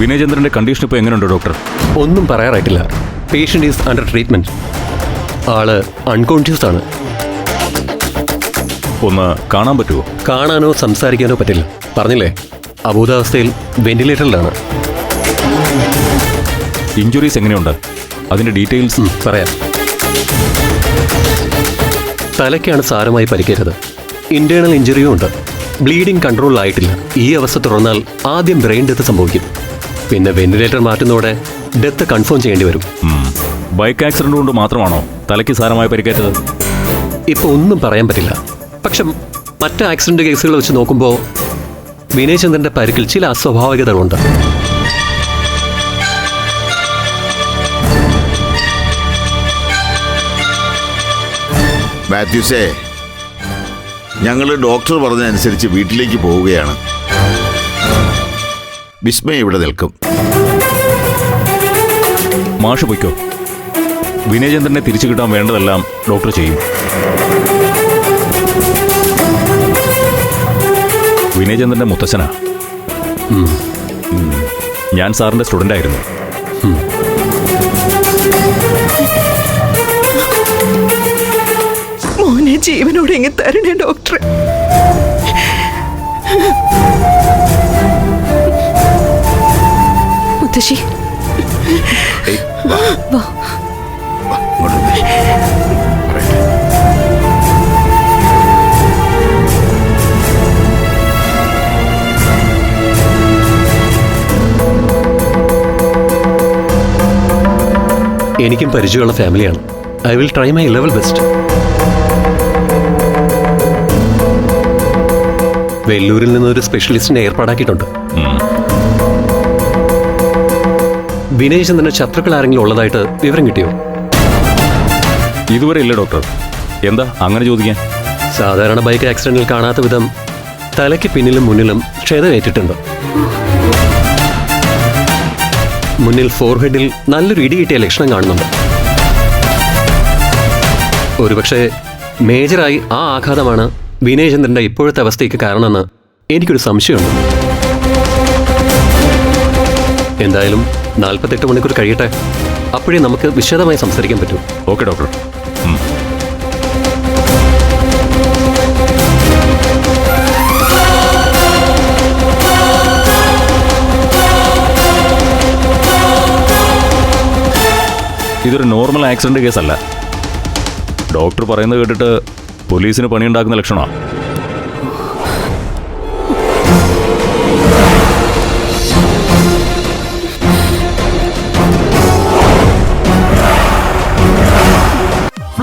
വിനയചന്ദ്രന്റെ condition ഇപ്പോൾ എങ്ങനെയുണ്ട് doctor ഒന്നും പറയാറായിട്ടില്ല. പേഷ്യന്റ് ഈസ് അണ്ടർ ട്രീറ്റ്മെന്റ് ആൾ അൺകോൺഷ്യസ് ആണ്. ഒന്ന് കാണാൻ പറ്റുമോ കാണാനോ സംസാരിക്കാനോ പറ്റില്ല. പറഞ്ഞില്ലേ? അബോധാവസ്ഥയിൽ വെന്റിലേറ്ററിലാണ് ഇഞ്ചുറീസ് എങ്ങനെയുണ്ട്? അതിന്റെ ഡീറ്റെയിൽസ് പറയാം. തലയ്ക്കാണ് സാരമായി പരിക്കേറ്റത്. ഇന്റേണൽ ഇഞ്ചുറിയും ഉണ്ട്. ബ്ലീഡിംഗ് കൺട്രോളിലായിട്ടില്ല ഈ അവസ്ഥ തുറന്നാൽ ആദ്യം ബ്രെയിൻ ഡെത്ത് സംഭവിക്കും. പിന്നെ വെന്റിലേറ്റർ മാറ്റുന്നതോടെ ഡെത്ത് കൺഫേം ചെയ്യേണ്ടി വരും. ബൈക്ക് ആക്സിഡന്റ് കൊണ്ട് മാത്രമാണോ തലയ്ക്ക് സാരമായ പരിക്കേറ്റത്? ഇപ്പൊ ഒന്നും പറയാൻ പറ്റില്ല. പക്ഷെ മറ്റ് ആക്സിഡന്റ് കേസുകൾ വെച്ച് നോക്കുമ്പോൾ വിനയചന്ദ്രന്റെ പരിക്കിൽ ചില അസ്വാഭാവികതകളുണ്ട്. മാത്യൂസേ ഞങ്ങൾ ഡോക്ടർ പറഞ്ഞതനുസരിച്ച് വീട്ടിലേക്ക് പോവുകയാണ്. വിസ്മയ ഇവിടെ നിൽക്കും. മാഷ് പൊയ്ക്കോ. വിനയചന്ദ്രനെ തിരിച്ചു കിട്ടാൻ വേണ്ടതെല്ലാം ഡോക്ടർ ചെയ്യും. വിനയചന്ദ്രന്റെ മുത്തച്ഛനാ. ഞാൻ സാറിന്റെ സ്റ്റുഡന്റ് ആയിരുന്നു. മോനെ ജീവനോടെ ഇങ്ങ് തരണേ ഡോക്ടറെ. മുത്തശ്ശി. വാ. എനിക്കും പരിചയമുള്ള ഫാമിലിയാണ്. I will try my level best. വെല്ലൂരിൽ നിന്ന് ഒരു സ്പെഷ്യലിസ്റ്റിനെ ഏർപ്പാടാക്കിയിട്ടുണ്ട്. വിനയചന്ദ്രന് ശത്രുക്കൾ ആരെങ്കിലും ഉള്ളതായിട്ട് വിവരം കിട്ടിയോ? ഇതുവരെ ഇല്ല ഡോക്ടർ. എന്താ അങ്ങനെ ചോദിക്കാൻ? സാധാരണ ബൈക്ക് ആക്സിഡന്റിൽ കാണാത്ത വിധം തലയ്ക്ക് പിന്നിലും മുന്നിലും ക്ഷതമേറ്റിട്ടുണ്ട് മുന്നിൽ ഫോർഹെഡിൽ നല്ലൊരു ഇടി കിട്ടിയ ലക്ഷണം കാണുന്നുണ്ട്. ഒരുപക്ഷെ മേജറായി ആ ആഘാതമാണ് വിനയചന്ദ്രന്റെ ഇപ്പോഴത്തെ അവസ്ഥയ്ക്ക് കാരണമെന്ന് എനിക്കൊരു സംശയമുണ്ട്. എന്തായാലും നാൽപ്പത്തെട്ട് മണിക്കൂർ കഴിയട്ടെ. അപ്പോഴേ നമുക്ക് വിശദമായി സംസാരിക്കാൻ പറ്റൂ. Okay doctor. ഇതൊരു നോർമൽ ആക്സിഡന്റ് കേസല്ല. ഡോക്ടർ പറയുന്നത് കേട്ടിട്ട് പോലീസിന് പണിയുണ്ടാക്കുന്ന ലക്ഷണമാണ്